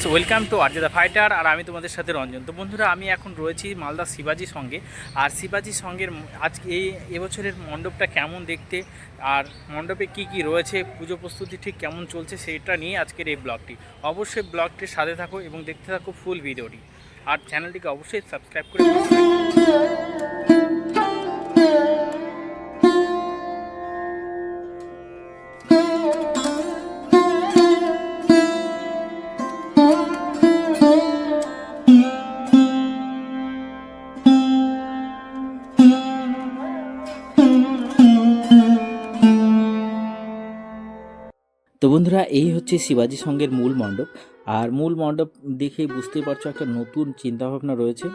Friends welcome to আর্জেদা fighter আর আমি তোমাদের সাথে রঞ্জন। তো বন্ধুরা, আমি এখন রয়েছি মালদা শিবাজি সঙ্গে। আর শিবাজি সঙ্গের আজকে এই এবছরের মণ্ডপটা কেমন দেখতে? আর মণ্ডপে কি কি রয়েছে? পুজো প্রস্তুতি ঠিক কেমন চলছে সেটা নিয়ে আজকের এই ব্লগটি। অবশ্যই ব্লগটির সাথে থাকো এবং দেখতে থাকো ফুল ভিডিওটি আর চ্যানেলটিকে অবশ্যই সাবস্ক্রাইব করে তো বন্ধুরা, এই হচ্ছে শিবাজি সঙ্গের মূল মণ্ডপ। আর মূল মণ্ডপ দেখে বুঝতে পারছ একটা নতুন চিন্তাভাবনা রয়েছে।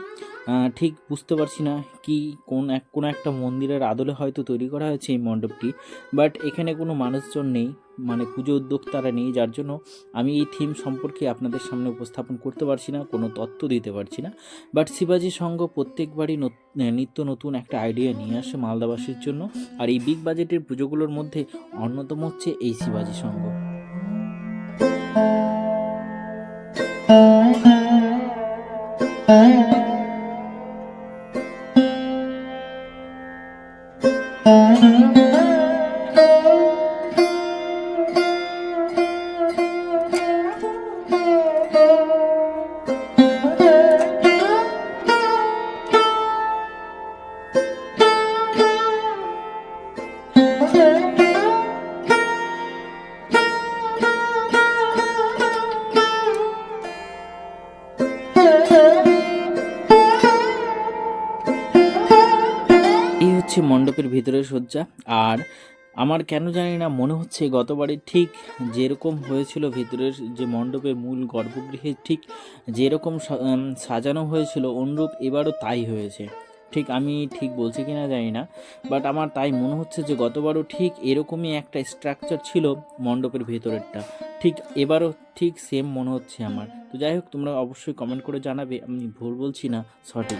ঠিক বুঝতে পারছি না কি কোন এক, কোনো একটা মন্দিরের আদলে হয়তো তৈরি করা হয়েছে এই মণ্ডপটি বাট এখানে কোনো মানুষজন নেই মানে পুজো উদ্যোক্তারা নেই, যার জন্য আমি এই থিম সম্পর্কে আপনাদের সামনে উপস্থাপন করতে পারছি না, কোনো তথ্য দিতে পারছি না। বাট শিবাজি সংঘ প্রত্যেকবারই নত- নিত্য নতুন একটা আইডিয়া নিয়ে আসে মালদাবাসীর জন্য, আর এই বিগ বাজেটের পুজোগুলোর মধ্যে অন্যতম হচ্ছে এই শিবাজি সংঘ। thank you. এই হচ্ছে মণ্ডপের ভিতরের সজ্জা আর আমার কেন জানি না মনে হচ্ছে গতবারে ঠিক যেরকম হয়েছিল ভিতরের যে মণ্ডপের মূল গর্ভগৃহে ঠিক যেরকম সাজানো হয়েছিল, অনুরূপ এবারও তাই হয়েছে। ঠিক আমি ঠিক বলছি কিনা জানি না বাট আমার তাই মনে হচ্ছে যে গতবারও ঠিক এরকমই একটা স্ট্রাকচার ছিল মণ্ডপের ভেতরেরটা। ঠিক এবারও ঠিক সেম মনে হচ্ছে আমার। তো যাই হোক, তোমরা অবশ্যই কমেন্ট করে জানাবে, আমি ভুল বলছি না, সঠিক।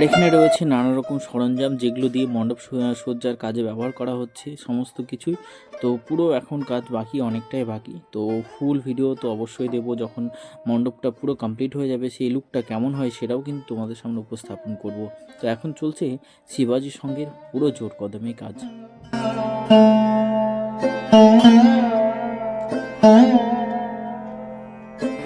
আর এখানে রয়েছে নানা রকম সরঞ্জাম যেগুলো দিয়ে মণ্ডপ সজ্জার কাজে ব্যবহার করা হচ্ছে, সমস্ত কিছুই। তো পুরো এখন কাজ বাকি, অনেকটাই বাকি। তো ফুল ভিডিও তো অবশ্যই দেব যখন মণ্ডপটা পুরো কমপ্লিট হয়ে যাবে, সেই লুকটা কেমন হয় সেটাও কিন্তু তোমাদের সামনে উপস্থাপন করব। তো এখন চলছে শিবাজির সঙ্গে পুরো জোর কদমে কাজ।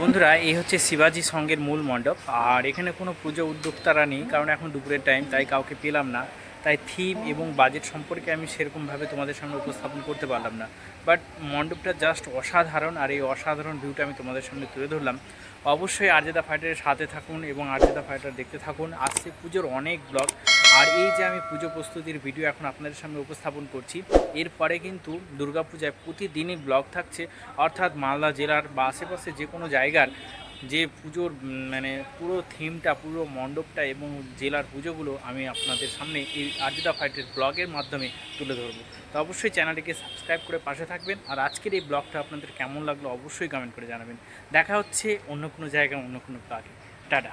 বন্ধুরা, এই হচ্ছে শিবাজি সঙ্গের মূল মণ্ডপ। আর এখানে কোনো পুজো উদ্যোক্তারা নেই, কারণ এখন দুপুরের টাইম তাই কাউকে পেলাম না। তাই থিম এবং বাজেট সম্পর্কে আমি সেরকমভাবে তোমাদের সামনে উপস্থাপন করতে পারলাম না। বাট মণ্ডপটা জাস্ট অসাধারণ, আর এই অসাধারণ ভিউটা আমি তোমাদের সামনে তুলে ধরলাম। অবশ্যই আর্জেদা ফাইটারের সাথে থাকুন এবং আর্জেদা ফাইটার দেখতে থাকুন। আসছে পুজোর অনেক ব্লগ আর এই যে আমি পুজো প্রস্তুতির ভিডিও এখন আপনাদের সামনে উপস্থাপন করছি, এরপরে কিন্তু দুর্গাপূজায় প্রতিদিনই ব্লগ থাকছে, অর্থাৎ মালদা জেলার বা আশেপাশে যে কোনো জায়গার যে পুজোর মানে পুরো থিমটা পুরো মণ্ডপটা এবং জেলার পুজোগুলো আমি আপনাদের সামনে এই আর্জিতা ফাইটের ব্লগের মাধ্যমে তুলে ধরবো। তো অবশ্যই চ্যানেলটিকে সাবস্ক্রাইব করে পাশে থাকবেন আর আজকের এই ব্লগটা আপনাদের কেমন লাগল অবশ্যই কমেন্ট করে জানাবেন। দেখা হচ্ছে অন্য কোনো জায়গায়, অন্য কোনো ব্লগে টাটা।